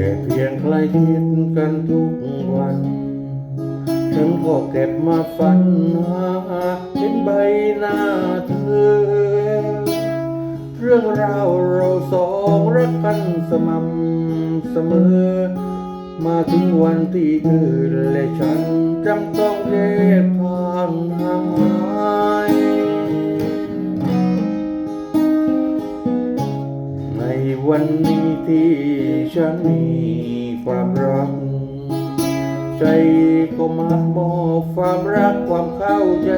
ค่เพียงใกล้ชิดกันทุกวัน ฉันก็เก็บมาฝันหาเห็นใบหน้าเธอ เรื่องราวเราสองรักกันสม่ำเสมอ มาถึงวันที่เธอและฉันจำต้องแยกทางหายในวันนี้ที่ ฉันมีความรัก ใจก็มามอบความรักความเข้าใจ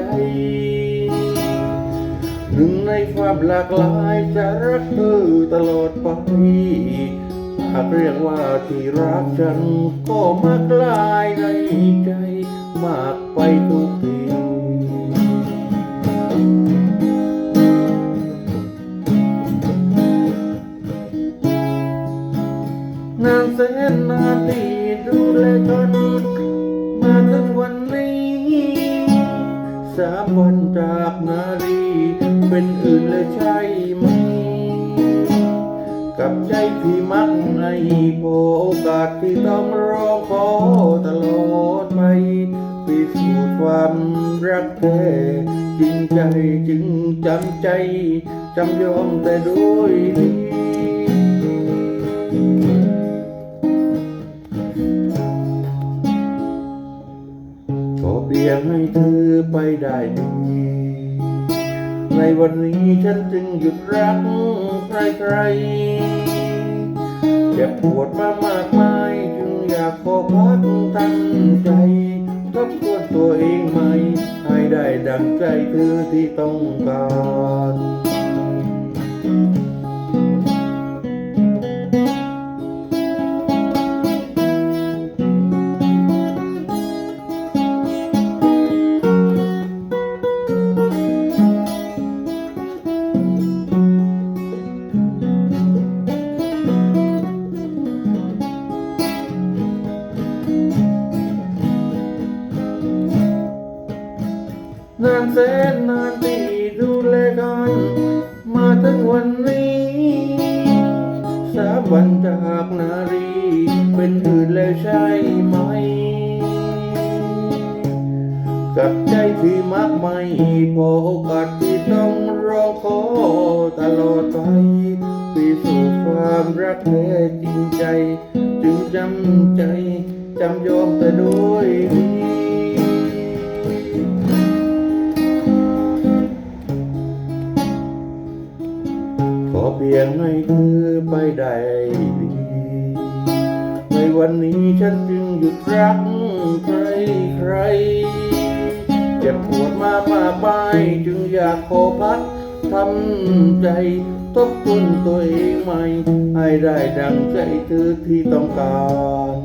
หนึ่งในความหลากหลายจะรักเธอตลอดไปหากเรียกว่าที่รักฉันก็มากลายในใจ มากไปทุกที จนมาถึงวันนี้สามวันจากนารีเป็นอื่นเลยใช่ไหม กับใจที่มักในโอกาสที่ต้องรอขอตลอดไปพิสูจน์ความรักแท้จริงใจจึงจำใจจำยอมแต่ด้วยดี เพียงให้เธอไปได้ดี ในวันนี้ฉันจึงหยุดรักใครๆเจ็บปวดมามากมายจึงอยากขอพักตั้งใจทบทวนตัวเองใหม่ให้ได้ดังใจเธอที่ต้องการ นานแสนนานที่ดูแลกันมาถึงวันนี้ สามวันจากนารี เป็นอื่นแล้วใช่ไหม กับใจที่มักไม่พอโอกาสที่ต้องรอขอตลอดไปพิสูจน์ความรักแท้จริงใจ จึงจำใจจำยอมแต่ด้วยดี เพียงให้เธอไปได้ดี ในวันนี้ฉันจึงหยุดรักใครใครๆเจ็บปวดมามากมายจึงอยากขอพักทำใจทบทวนตัวเองใหม่ ให้ได้ดังใจเธอที่ต้องการ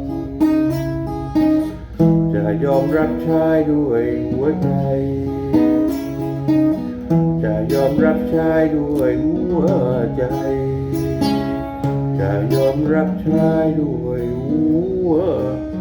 จะยอมรับใช้ด้วยหัวใจ ยอมรับใช้ด้วยหัวใจ จะยอมรับใช้ด้วยหัวใจ